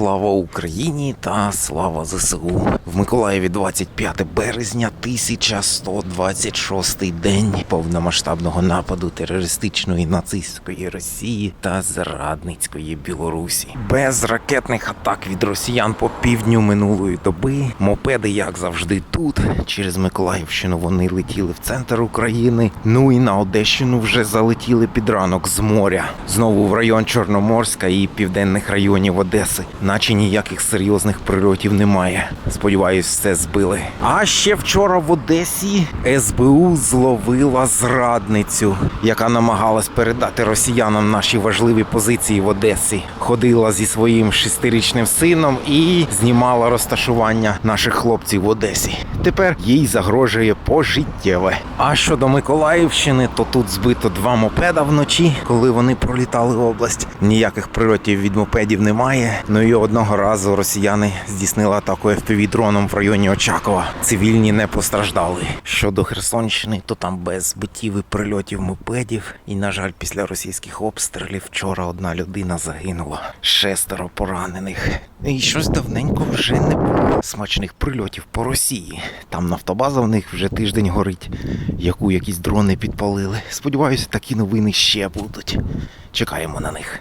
Слава Україні та слава ЗСУ. В Миколаєві 25 березня 1126 день повномасштабного нападу терористичної нацистської Росії та зрадницької Білорусі. Без ракетних атак від росіян по півдню минулої доби мопеди, як завжди, тут. Через Миколаївщину вони летіли в центр України. Ну і на Одещину вже залетіли під ранок з моря. Знову в район Чорноморська і південних районів Одеси, наче ніяких серйозних прильотів немає. Сподіваюсь, все збили. А ще вчора в Одесі СБУ зловила зрадницю, яка намагалась передати росіянам наші важливі позиції в Одесі. Ходила зі своїм шестирічним сином і знімала розташування наших хлопців в Одесі. Тепер їй загрожує пожиттєве. А щодо Миколаївщини, то тут збито два мопеда вночі, коли вони пролітали область. Ніяких прильотів від мопедів немає. Ну і одного разу росіяни здійснили атаку fpv дроном в районі Очакова. Цивільні не постраждали. Щодо Херсонщини, то там без збиттів і прильотів мопедів. І, на жаль, після російських обстрілів вчора одна людина загинула, шестеро поранених. І щось давненько вже не було смачних прильотів по Росії. Там нафтобаза в них вже тиждень горить, яку якісь дрони підпалили. Сподіваюся, такі новини ще будуть. Чекаємо на них.